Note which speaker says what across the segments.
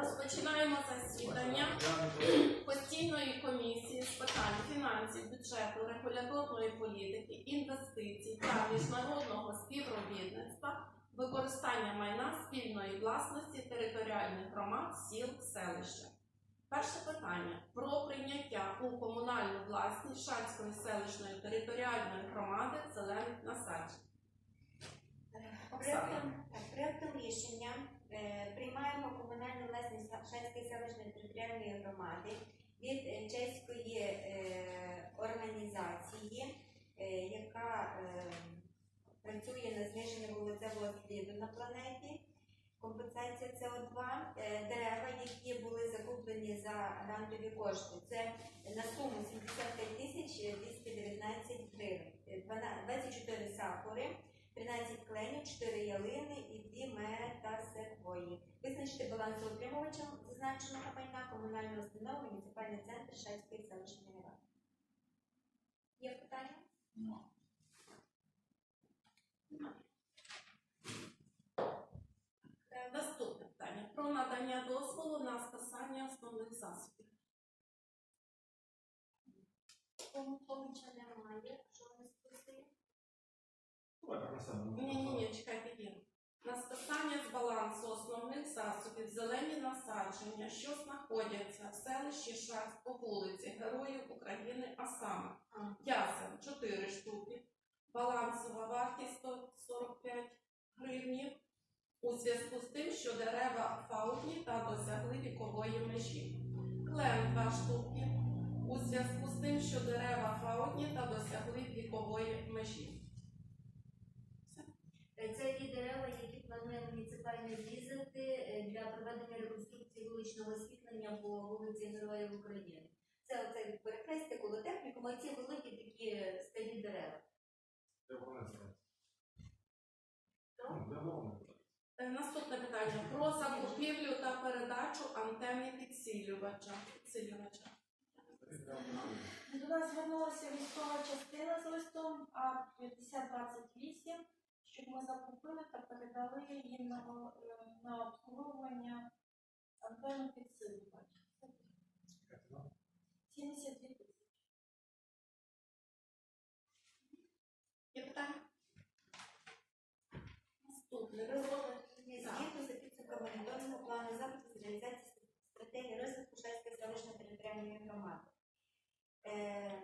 Speaker 1: Розпочинаємо засідання постійної комісії з питань фінансів, бюджету, регуляторної політики, інвестицій та міжнародного співробітництва, використання майна спільної власності територіальних громад, сіл, селища. Перше питання про прийняття у комунальну власність Шацької селищної територіальної громади зелених насаджень.
Speaker 2: Проектом, проектом рішення е, приймаємо комунальну власність Шацької селищної територіальної громади від е, чеської е, організації, е, яка е, працює на зниження вуглецевого сліду на планеті. Компенсація СО2, е, дерева, які були закуплені за грантові кошти. Це на суму 75 тисяч 219 гривень. Е, 12 24 сакури, 13 кленів, 4 ялини і 2 метасеквої. Визначити балансоутримувачем зазначеного майна комунальної установи муніципальний центр Шацької селищної ради. Є питання?
Speaker 1: Е, Наступне питання про надання дозволу на списання основних засобів.
Speaker 2: Поміча немає.
Speaker 1: Ні, ні, ні, чекайте є. На списання з балансу основних засобів зелені насадження, що знаходяться в селищі Шацьк по вулиці Героїв України, а саме ясен 4 штуки, балансова вартість 145 гривнів, у зв'язку з тим, що дерева фаутні та досягли вікової межі. Клен 2 штуки, у зв'язку з тим, що дерева фаутні та досягли вікової межі.
Speaker 3: Е, Це ті дерева, які планує муніципальне зрізати е, для проведення реконструкції вуличного освітлення по вулиці Героїв України.
Speaker 2: Це оце перехрестя коло технікуму, і ці великі такі
Speaker 3: Старі дерева.
Speaker 1: Е, Наступне питання про закупівлю та передачу антени підсилювача. підсилювача.
Speaker 4: До нас звернулася військова частина з листом А5028, щоб ми закупили та передали їм на, е, на обслуговування антенну. Це 72 тисячі.
Speaker 1: Є питання? Наступне розробка.
Speaker 2: Звіту за підсумками моніторингу плану заходу з реалізації стратегії розвитку Шацької селищної територіальної громади. Е,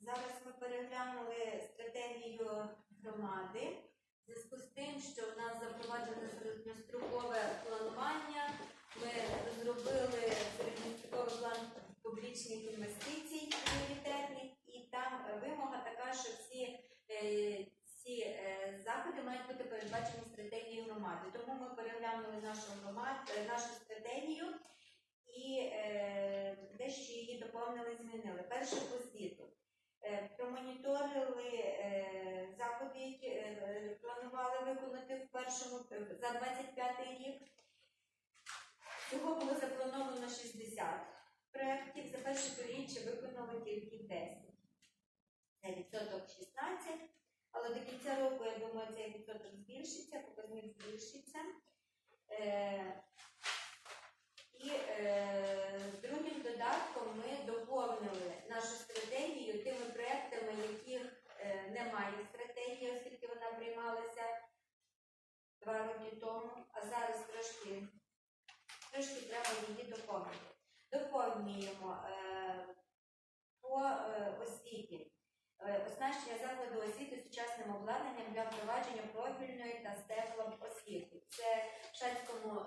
Speaker 2: зараз ми переглянули стратегію громади.
Speaker 3: В зв'язку з тим, що в нас запроваджене середньострокове планування,
Speaker 2: Ми розробили середньостроковий план публічних інвестицій пріоритетних, і там е, вимога така, що всі е, ці е, заходи мають бути передбачені стратегією громади. Тому ми переглянули нашу громаду, нашу стратегію і е, дещо її доповнили, змінили. Перше. Е, Промоніторили е, заходи, які е, планували виконати в першому за 25 рік. Всього було заплановано 60 проєктів. За перше півріччя виконали тільки 10. Це відсоток 16. Але до кінця року, я думаю, цей відсоток збільшиться, показник збільшиться. Е, і е, другим додатком ми доповнили нашу стратегію тими проектами, яких е, немає стратегії, оскільки вона приймалася два роки тому, а зараз трошки, трошки треба її доповнити. Доповнюємо е, по е, освіті. Е, Оснащення закладу освіти сучасним обладнанням для впровадження профільної та степлом освіти. Це в Шацькому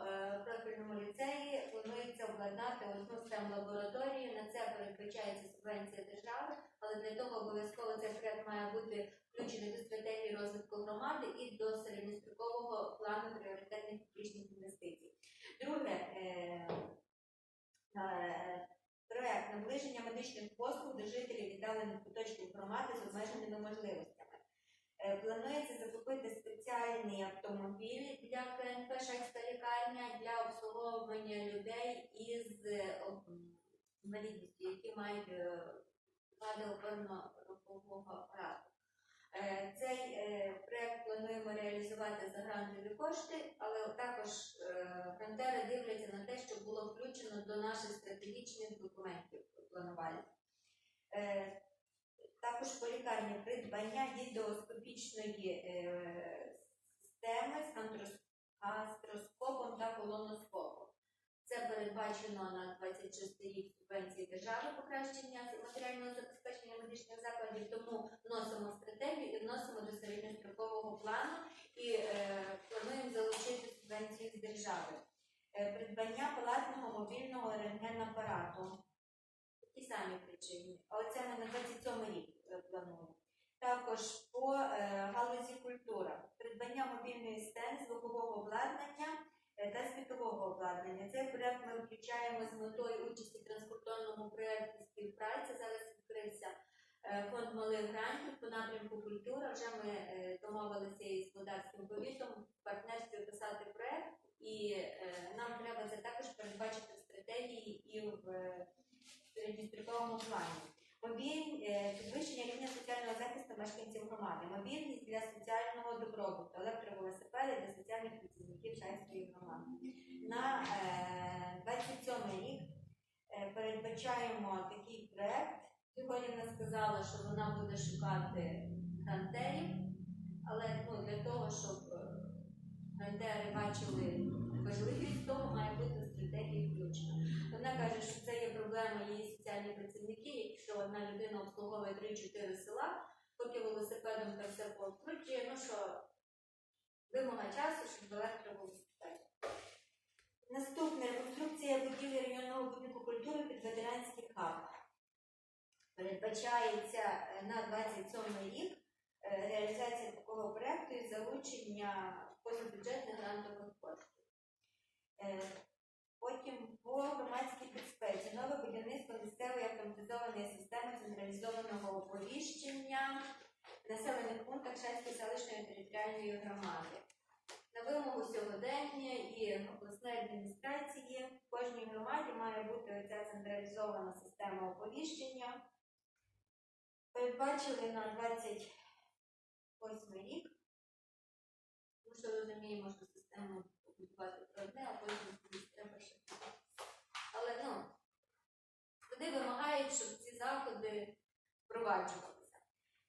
Speaker 2: профільному ліцеї планується обладнати одну stem лабораторію. На це передбачається субвенція держави, але для того обов'язково цей проект має бути включений до стратегії розвитку громади і до середньострокового плану пріоритетних публічних інвестицій. Друге, проект наближення медичних послуг до жителів віддалених куточків громади з обмеженими можливостями. Е, Планується закупити спеціальні автомобілі для КНП «Шацька лікарня для обслуговування людей із е, інвалідністю, які мають е, вади опорно-рухового апарату. Е, Цей е, проект плануємо реалізувати за грантові кошти, але також е, грантери дивляться на те, стратегічних документів планування. Е, також по лікарні придбання гідроскопічної е, системи з гастроскопом та колоноскопом. Це передбачено на 26 рік субвенції держави покращення матеріального забезпечення медичних закладів, тому вносимо стратегію і вносимо до середньострокового плану і е, плануємо залучити субвенцію з держави. Е, придбання палатного мобільного рентгенапарату. Ті самі причини, але це ми на 27 рік е, плануємо. Також по е, галузі культура, придбання мобільної сцени, звукового обладнання та світового обладнання. Цей проект ми включаємо з метою участі в транскордонному проєкті співпраці. Зараз відкрився фонд малих грантів по напрямку культура. Вже ми домовилися із Володарським повітом в партнерстві писати проект, і е, нам треба це також передбачити в стратегії і в е, середньостроковому плані. Мобіль, е, підвищення рівня соціального захисту мешканців громади, мобільність для соціального добробуту, електровелосипеди для соціальних працівників Шайської громади. На е, 27 рік е, передбачаємо такий проект. Сьогодні вона сказала, що вона буде шукати грантерів, але ну, для того, щоб грантери бачили важливість того, має бути стратегія включена. Вона каже, що це є проблема її соціальні працівники, якщо одна людина обслуговує 3-4 села, поки велосипедом це все покручує, ну що вимога часу, щоб електровелосипед. Наступне реконструкція будівлі районного будинку культури під ветеранський хаб. Передбачається е, на 27 рік е, реалізація такого проекту і залучення позабюджетних грантових коштів. Е, Потім по громадській безпеці нове будівництво місцевої автоматизованої системи централізованого оповіщення в населених пунктах Шацької селищної територіальної громади. На вимогу сьогодення і обласної адміністрації в кожній громаді має бути ця централізована система оповіщення. Передбачили на 28 рік. Тому що розуміємо, що систему побудувати про одне, а потім треба ще. Але ну, вони вимагають, щоб ці заходи впроваджувалися.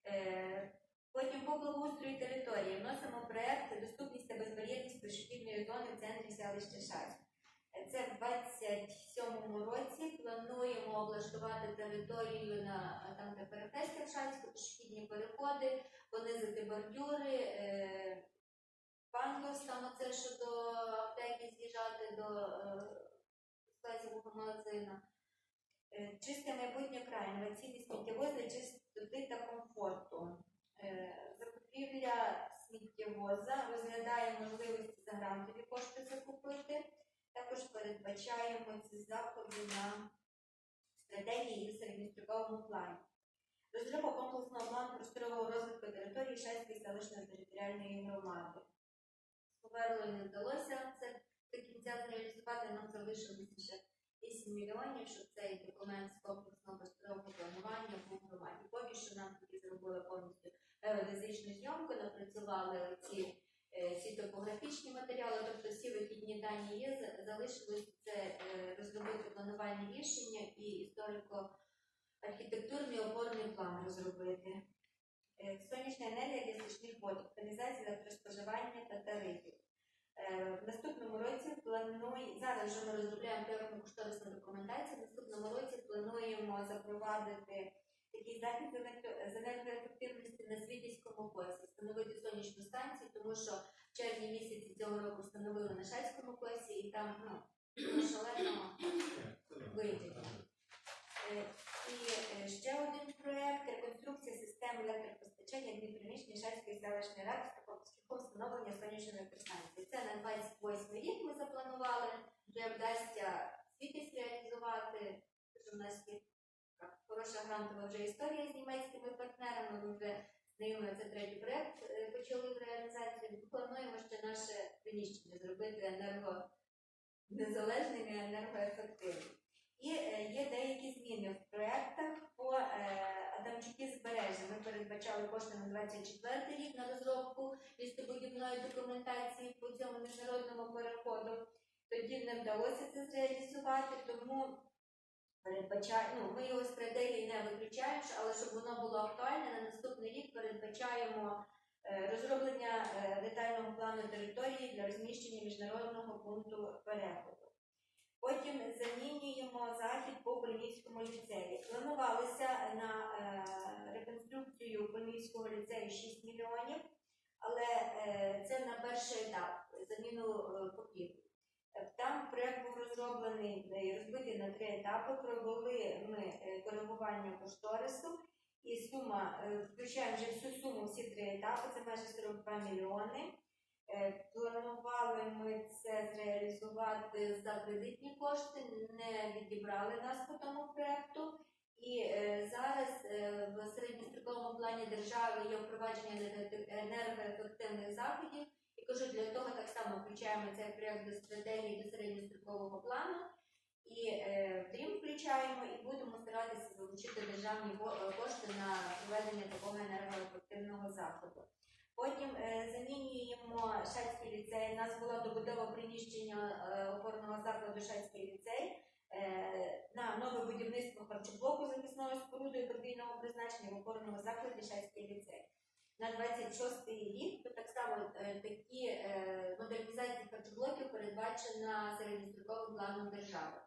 Speaker 2: Е, потім по благоустрою території вносимо проєкт доступність та безбар'єрність пішохідної зони в центрі селища Шась. Е, Це в 27-му році плануємо облаштувати територію на там, де перехрестя Шацьку, пішохідні переходи, понизити бордюри, е, пандус, там оце, що до аптеки з'їжджати до е, спецівого магазина. Е, Чисте майбутнє край, інноваційний сміттєвоз для чистоти та комфорту. Е, Закупівля сміттєвоза розглядає можливості за грантові кошти закупити. Також передбачаємо ці заходи на стратегії і середньостроковому плані. Розробка комплексного плану просторового розвитку території Шайської селищної територіальної громади. Поверлою не вдалося це до кінця зреалізувати, нам залишилося ще 8 мільйонів, щоб цей документ з комплексного просторового планування був громаді. Поки що нам тоді зробили повністю геодезичну зйомку, напрацювали е, ці топографічні матеріали, тобто всі вихідні дані є, за- залишилось це е, розробити планувальні рішення і історико-архітектурний опорний план розробити. Е, Сонячна енергія для стічних вод, оптимізація електроспоживання та тарифів. Е, В наступному році плануємо, зараз вже ми розробляємо проєктну кошторисну документацію, в наступному році плануємо запровадити такий захід з енергоефективності на Світівському косі, встановити сонячну станцію, тому що в червні місяці цього року встановили на Шацькому косі і там ну, шалено І е, ще один проект реконструкція системи електропостачання приміщення Шацької селищної ради шляхом встановлення сонячної електростанції. Це на 28 рік ми запланували, вже вдасться світість реалізувати. У нас є хороша грантова вже історія з німецькими партнерами. Ми вже з ними це третій проект е, почали в реалізацію. Ми плануємо ще наше приміщення зробити енерго незалежним і енергоефективним. І е, є деякі зміни в проєктах по е, Адамчуки збережжя. Ми передбачали кошти на 24 рік на розробку містобудівної документації по цьому міжнародному переходу. Тоді не вдалося це зреалізувати, тому передбачаю, ну, ми його стратегії не виключаємо, але щоб воно було актуальне, на наступний рік передбачаємо е, розроблення детального плану території для розміщення міжнародного пункту переходу. Потім замінюємо захід по Польмівському ліцеї. Планувалося на е, реконструкцію Польмівського ліцею 6 мільйонів, але е, це на перший етап заміну е, покрівлі. Е, Там проект був розроблений розбитий на три етапи. Провели ми коригування кошторису, і сума включаємо вже всю суму всі три етапи. Це майже 42 мільйони. Е, Планували ми це зреалізувати за кредитні кошти, не відібрали нас по тому проекту. І е, зараз е, в середньостроковому плані держави є впровадження енерго- енергоефективних заходів. І кажу, для того так само включаємо цей проект до стратегії до середньострокового плану. І дрім включаємо і будемо старатися залучити державні кошти на проведення такого енергоефективного заходу. Потім е, замінюємо Шацький ліцей. У нас була добудова приміщення е, опорного закладу Шацький ліцей е, на нове будівництво харчоблоку захисною спорудою подвійного призначення в опорному закладі Шацький ліцей. На 26 рік то так само такі модернізації харчоблоків передбачена середньостроковим планом держави.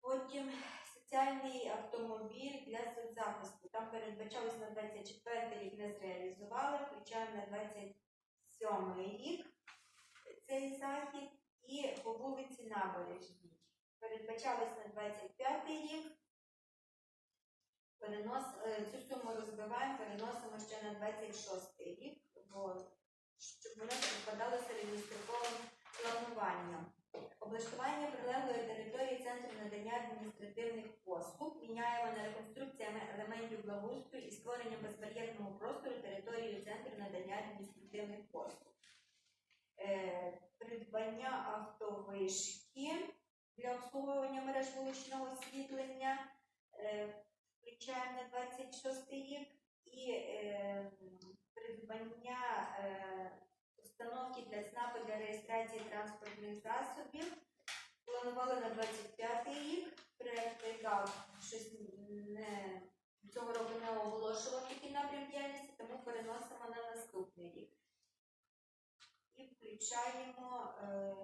Speaker 2: Потім соціальний автомобіль для соцзахисту. Там передбачалось на 24 рік не зреалізували, включаємо на 27 рік цей захід і по вулиці Набережній. Передбачалось на 25 рік. Перенос, е, цю суму розбиваємо, переносимо ще на 26 рік, бо щоб воно співпадало з середньостроковим плануванням. Облаштування прилеглої території центру надання адміністративних послуг міняємо на реконструкція елементів благоустрою і створення безбар'єрного простору території центру надання адміністративних послуг. Е, придбання автовишки для обслуговування мереж вуличного освітлення е, включаємо на 26 рік і е, придбання е, установки для СНАПу для реєстрації транспортних засобів. Планували на 25 рік. Проект дав щось цього року не оголошував такий напрям діяльності, тому переносимо на наступний рік. І включаємо. Е,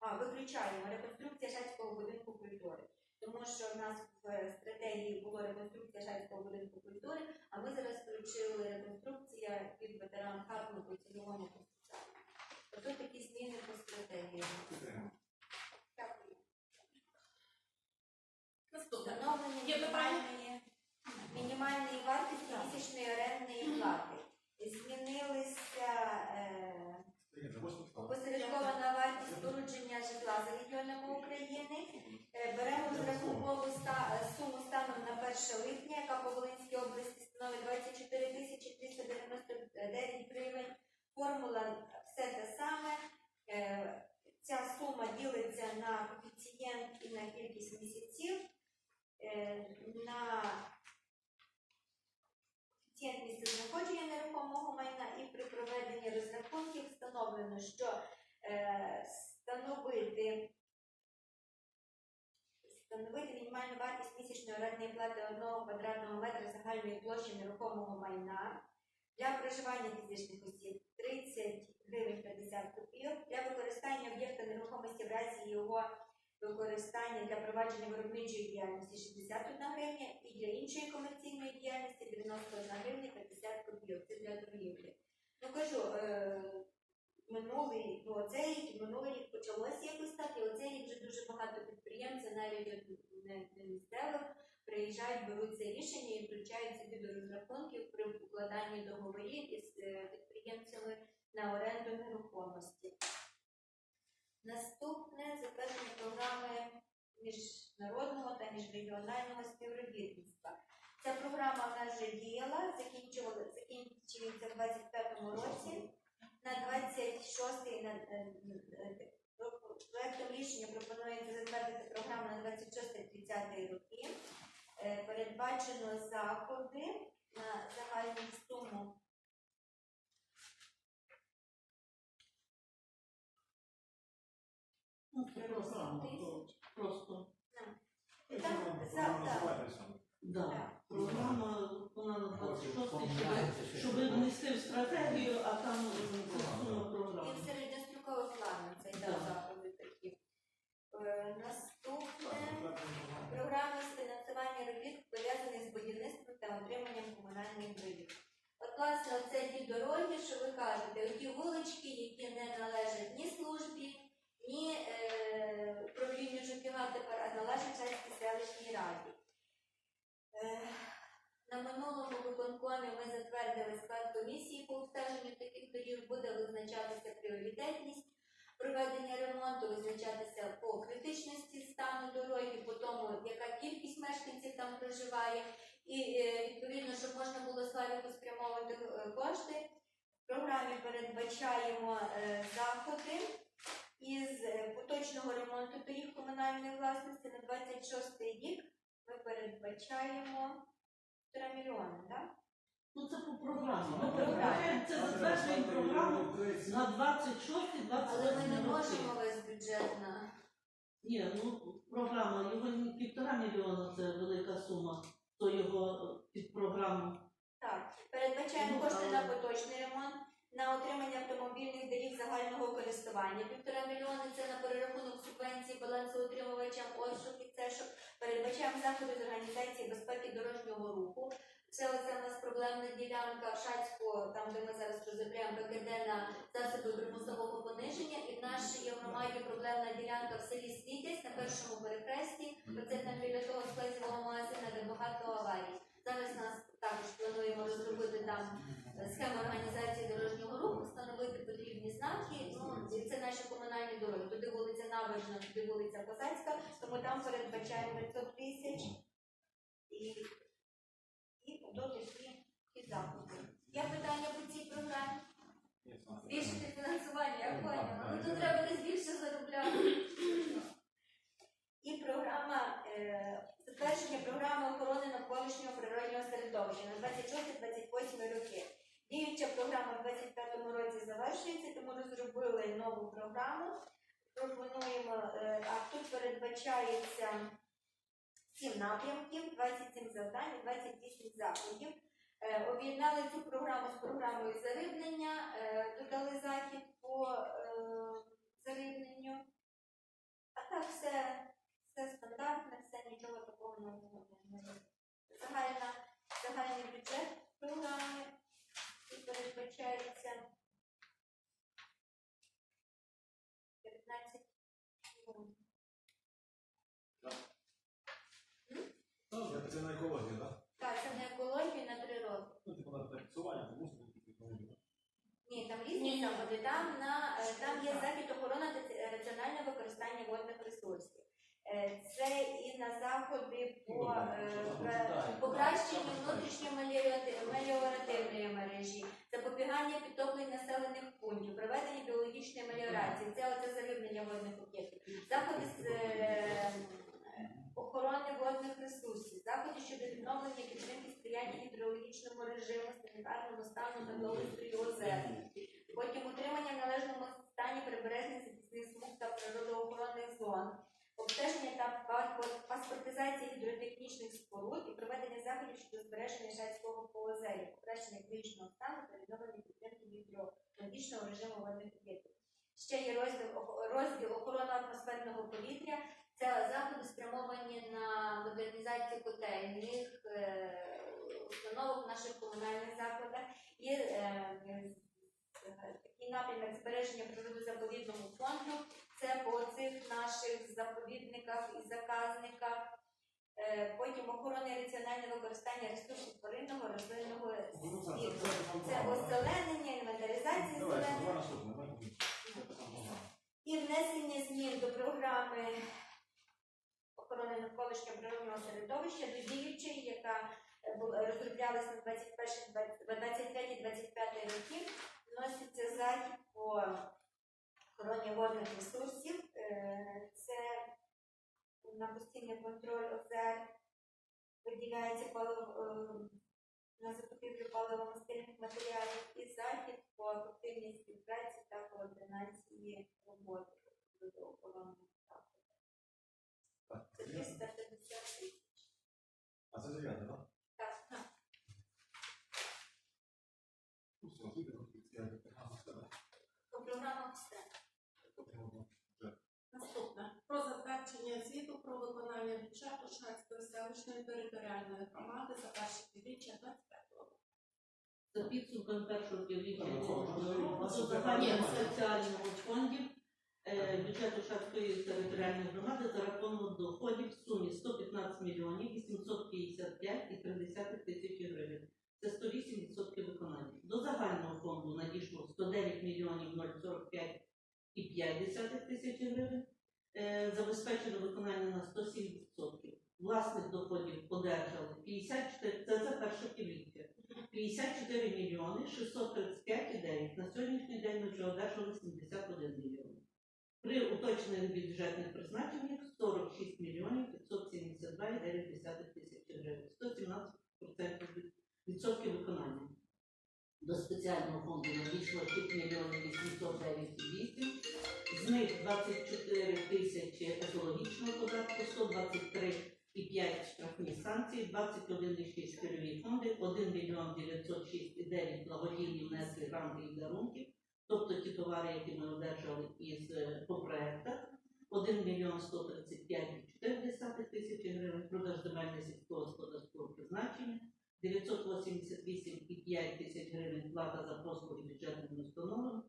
Speaker 2: а, виключаємо реконструкція Шацького будинку культури. Тому що в нас в стратегії було реконструкція Шацького будинку культури, а ми зараз включили реконструкція під ветеран Харкову цільовому соціальному. Тобто такі зміни по стратегії. Дякую.
Speaker 1: Наступне.
Speaker 2: Встановлення
Speaker 1: Є питання?
Speaker 2: мінімальної, мінімальної вартості місячної орендної плати. Змінилися е, опосередкована вартість спорудження житла за регіонами України. Е, Беремо розрахункову е, суму станом на 1 липня, яка по Волинській області становить 24 тисячі 399 гривень. Формула все те саме. Е, Ця сума ділиться на коефіцієнт і на кількість місяців. Е, На коефіцієнт місця знаходження нерухомого майна і при проведенні розрахунків встановлено, що е, встановити мінімальну вартість місячної орендної плати одного квадратного метра загальної площі нерухомого майна для проживання фізичних осіб 30 гривень 50 копійок, для використання об'єкта нерухомості в разі його використання для провадження виробничої діяльності 61 гривня і для іншої комерційної діяльності 91 гривня 50 копійок. Це для торгівлі. Ну кажу, е, минулий, ну оцей минулий рік почалося якось так, і оцей рік вже дуже багато навіть не, місцевих, приїжджають, беруть це рішення і включають собі до розрахунків при укладанні договорів із е, підприємцями на оренду нерухомості. Наступне затвердження програми міжнародного та міжрегіонального співробітництва. Ця програма в нас вже діяла, закінчується в 25-му році. На 26-й на, е, е, року- Проектом рішення пропонується затвердити програму на 26-30 роки. Е, Передбачено заходи на загальну суму
Speaker 5: Ну, це програма, то просто.
Speaker 2: Там
Speaker 5: Да. Програма вона на 26 щоб, щоб внести в стратегію, а там е, сума
Speaker 2: і
Speaker 5: програми.
Speaker 2: в середньострокових планах це йде
Speaker 5: Так.
Speaker 2: заходи такі. Е, Наступне програми з фінансування робіт пов'язаних з будівництвом та утриманням комунальних доріг. От, власне, оце ті дороги, що ви кажете, оті вулички, які не належать ні службі, ні е, управлінню ЖКГ тепер, а належать Чеській селищній раді. Е, на минулому виконкомі ми затвердили склад комісії по обстеженню таких доріг, буде визначатися пріоритетність проведення ремонту, визначатися по критичності стану дороги, по тому, яка кількість мешканців там проживає, і е, відповідно, щоб можна було славіку спрямовувати е, кошти. В програмі передбачаємо е, заходи із поточного ремонту доріг комунальної власності на 26 рік. Ми передбачаємо 3 мільйони, так?
Speaker 5: Ну це по програмі. Ми передбачаємо, це затверджуємо програму на 26
Speaker 2: Але ми не можемо
Speaker 5: роки.
Speaker 2: весь бюджет на
Speaker 5: Ні, ну програма, його півтора мільйона це велика сума, то його е, під програму.
Speaker 2: Так, передбачаємо
Speaker 5: Ну,
Speaker 2: кошти на поточний ремонт, на отримання автомобільних доріг загального користування. Півтора мільйони це на перерахунок субвенцій балансоутримувачам оршок і цешок. Передбачаємо заходи з організації безпеки дорожнього руху. Це оце у нас проблемна ділянка Шацького, там де ми зараз розробляємо ПКД на засоби примусового пониження. І в нашій громаді проблемна ділянка в селі Світязь на першому перехресті. Оце там біля того склезівого магазина, де багато аварій. Зараз нас також плануємо розробити там схему організації дорожнього руху, встановити потрібні знаки. Ну, це наші комунальні дороги. Туди вулиця Набережна, туди вулиця Козацька, тому там передбачаємо 500 тисяч і заробляти. І програма е, затвердження програми охорони навколишнього природнього середовища на 26-28 роки. Діюча програма в 25-му році завершується, тому розробили нову програму. Пропонуємо, е, а тут передбачається 7 напрямків, 27 завдань, і 28 заходів. Е, Об'єднали цю програму з програмою зарибнення, е, додали захід по е, зарибненню. А так все, все стандартне, все нічого такого нового немає. Загальна, загальний бюджет програми і передбачається 15 мільйонів.
Speaker 6: Це на екологію, так?
Speaker 2: Так, це на екологію на три роки.
Speaker 6: Ну, типу, на фінансування, тому що тільки екологію.
Speaker 2: Ні, там різні заходи. Там, на, е, там є захід охорона та ц- раціональне використання водних ресурсів. Е, Це і на заходи по е, пра- покращенню внутрішньомеліоративної мережі, запобігання підтоплень населених пунктів, біологічної меліорації. Це оце заглиблення водних об'єктів. Заходи з е, охорони водних ресурсів, заходи щодо відновлення підтримки сприяння гідрологічному режиму, санітарному стану та благоустрою озер. Потім утримання в належному стані прибережних смуг та природоохоронних зон, обстеження та па- па- паспортизація гідротехнічних споруд і проведення заходів щодо збереження шацького поозер'я, покращення екологічного стану та відновлення підтримки гідрологічного режиму водних об'єктів. Ще є розділ, розділ охорони атмосферного повітря. Це заходи спрямовані на модернізацію котельних е, установок в наших комунальних закладах. Є е, е, такий напрямок збереження природозаповідного фонду. Це по цих наших заповідниках і заказниках. Е, Потім охорона і раціональне використання ресурсів тваринного рослинного світу. Це озеленення, інвентаризація зелених і внесення змін до програми охорони навколишнього природного середовища до діючої, яка е, була- розроблялась на 23-25 роки. Вноситься захід по охороні водних ресурсів. Е, це на постійний контроль ОЗР виділяється е, на закупівлю паливомастильних матеріалів і захід по активній співпраці та координації роботи до охоронних
Speaker 6: заходів.
Speaker 2: Це 350 тисяч.
Speaker 6: А це дев'яте.
Speaker 1: Затвердження звіту про виконання бюджету Шацької селищної територіальної громади за перше півріччя 25 року.
Speaker 5: За підсумками першого півріччя цього року
Speaker 1: немає.
Speaker 5: соціального фондів е, бюджету Шацької територіальної громади за рахунок доходів в сумі 115 мільйонів 855 і 30 тисячі гривень. Це 108% виконання. До загального фонду надійшло 109 мільйонів 045 і 5 тисячі гривень. Е, Забезпечено виконання на 107%. Власних доходів одержали 54, це за перше півріччя. 54 мільйони 635,9. На сьогоднішній день ми вже одержали 71 мільйон. При уточнених бюджетних призначеннях 46 мільйонів 572,9 тисячі гривень. 117% відсотків виконання. До спеціального фонду надійшло 6 мільйонів 809,8. З них 24 тисячі екологічного податку, 123,5 штрафні санкції, 21,6 пільові фонди, 1 мільйон 906,9 благодійні внесли гранти і дарунки, тобто ті товари, які ми одержали із е, по проектах, 1 мільйон 135,4 тисячі гривень, продаж земельних сільськогосподарського призначення, 988,5 тисяч гривень плата за послуги бюджетним установам,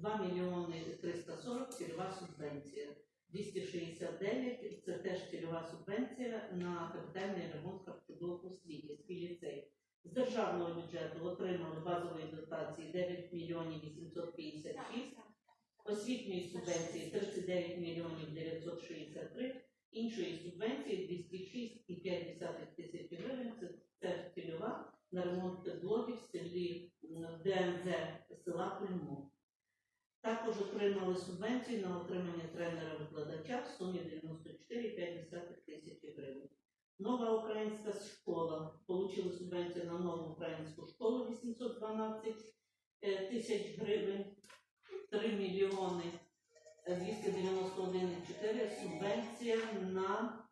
Speaker 5: 2 мільйони 340 цільова субвенція. 269 це теж цільова субвенція на капітальний ремонт харчового свій ліцей. З державного бюджету отримали базової дотації 9 мільйонів 856, освітньої субвенції 39 мільйонів 963, іншої субвенції 206,5 тисяч гривень. Це теж цільова на ремонт підлоги в селі ДНЗ села Кульмо. Також отримали субвенцію на отримання тренера-викладача в сумі 94,5 тисячі гривень. Нова українська школа отримали субвенцію на нову українську школу 812 е, тисяч гривень, 3 мільйони е, 291,4 субвенція на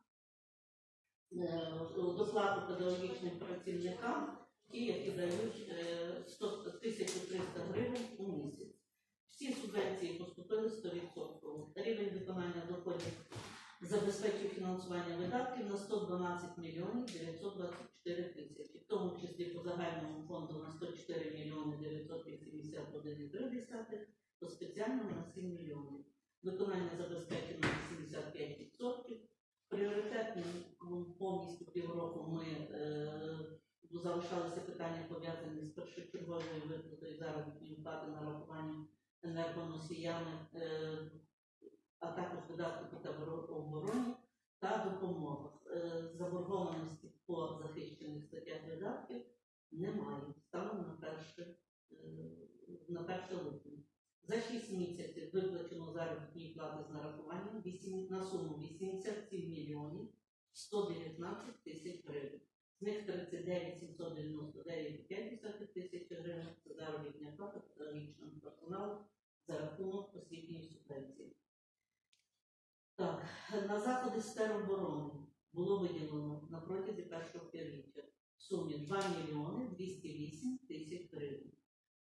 Speaker 5: е, доплату педагогічним працівникам, які дають е, 100 1300 гривень у місяць. Всі субвенції поступили 100%. Рівень виконання доходів забезпечив фінансування видатків на 112 мільйонів 924 тисячі, в тому числі по загальному фонду на 104 мільйони 981,3, по спеціальному на 7 мільйонів. Виконання забезпечено на 75%. Пріоритетним повністю півроку ми е, залишалися питання пов'язані з першочерговою виплатою заробітної плати нарахуванням енергоносіями, е, а також видатки по обороні та допомогах. Е, Заборгованості по захищених статтях видатків немає станом на перше, е, на перше липня. За 6 місяців виплачено заробітні плати з нарахуванням на суму 87 мільйонів 119 тисяч гривень. З них 39 799,5 тисяч гривень це заробітня плата педагогічному персоналу за рахунок освітньої субвенції. Так, на заходи з тероборони було виділено на протязі першого півріччя в сумі 2 мільйони 208 тисяч гривень.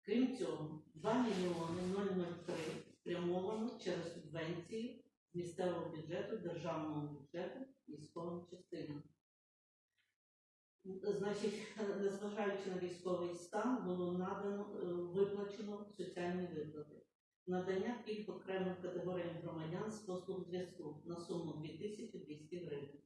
Speaker 5: Крім цього, 2 мільйони 003 спрямовано через субвенції з місцевого бюджету, державного бюджету військовим частинам. Значить, незважаючи на військовий стан, було надано е, виплачено соціальні виплати. Надання пільг окремим категоріям громадян з послуг зв'язку на суму 2200 гривень.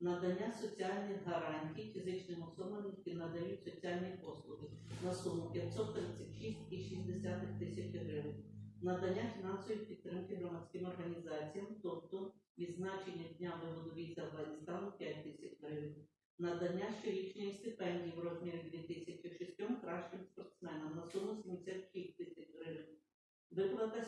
Speaker 5: Надання соціальних гарантій фізичним особам, які надають соціальні послуги на суму 536,6 тисяч гривень. Надання фінансової підтримки громадським організаціям, тобто відзначення Дня виводу військ з Афганістану 5 тисяч гривень. Надання щорічної стипендії в розмірі 2006 кращим спортсменам на суму 76 тисяч гривень. Виплата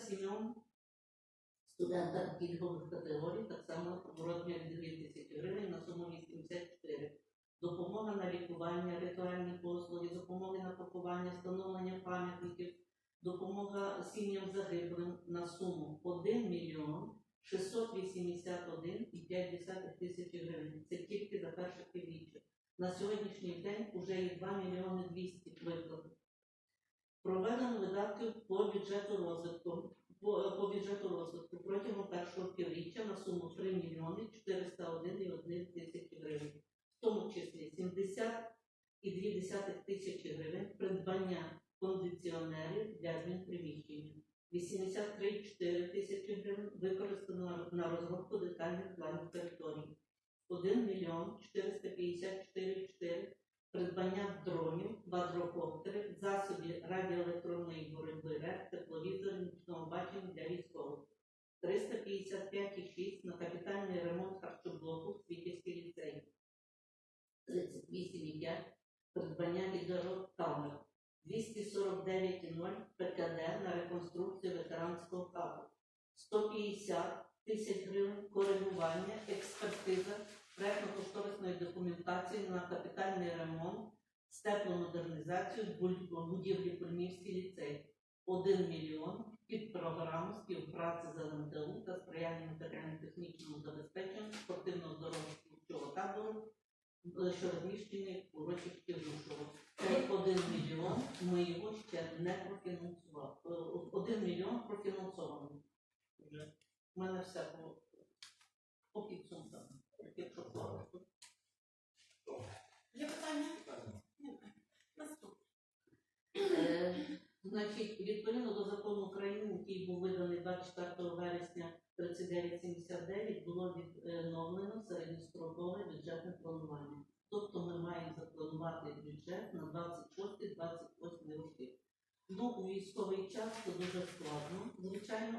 Speaker 5: студентам пільгових категорій, так само в розмірі 2 тисячі гривень на суму 84. Допомога на лікування, ритуальні послуги, допомоги на поховання, встановлення пам'ятників, допомога сім'ям загиблим на суму 1 мільйон 681,5 тисячі гривень. Це тільки за перше півріччя. На сьогоднішній день вже є 2 мільйони 200 виплат. Проведено видатків по бюджету розвитку по, бюджету розвитку протягом першого півріччя на суму 3 мільйони 401,1 тисячі гривень, в тому числі 70,2 тисячі гривень придбання кондиціонерів для адмінприміщення, 83,4 тисячі гривень використано на розробку детальних планів території, 1 мільйон 454,4 придбання дронів, квадрокоптерів, засобів радіоелектронної боротьби РЕП, тепловізорів, нічного бачення для військових. 355,6 на капітальний ремонт харчоблоку Світівський ліцей. 38,5 придбання гідрокамер. 249,0 ПКД на реконструкцію ветеранського хабу. 150 тисяч гривень коригування, експертиза проектно-кошторисної документації на капітальний ремонт з тепломодернізацію будівлі Кульмівський ліцей. 1 мільйон під програму співпраці з ЛМДУ та сприяння матеріально-технічному забезпеченню спортивно-здорового табору, е, що розміщений у урочищі Жушово. Цей 1 мільйон ми його ще не профінансували. Е, 1 мільйон профінансований. У мене все по підсумкам. Якщо коротко.
Speaker 1: Є питання? Наступне.
Speaker 5: Значить, відповідно до закону України, який був виданий 24 вересня 3979, було відновлено середньострокове бюджетне планування. Тобто ми маємо запланувати бюджет на 26-28 роки. Ну, у військовий час це дуже складно, звичайно,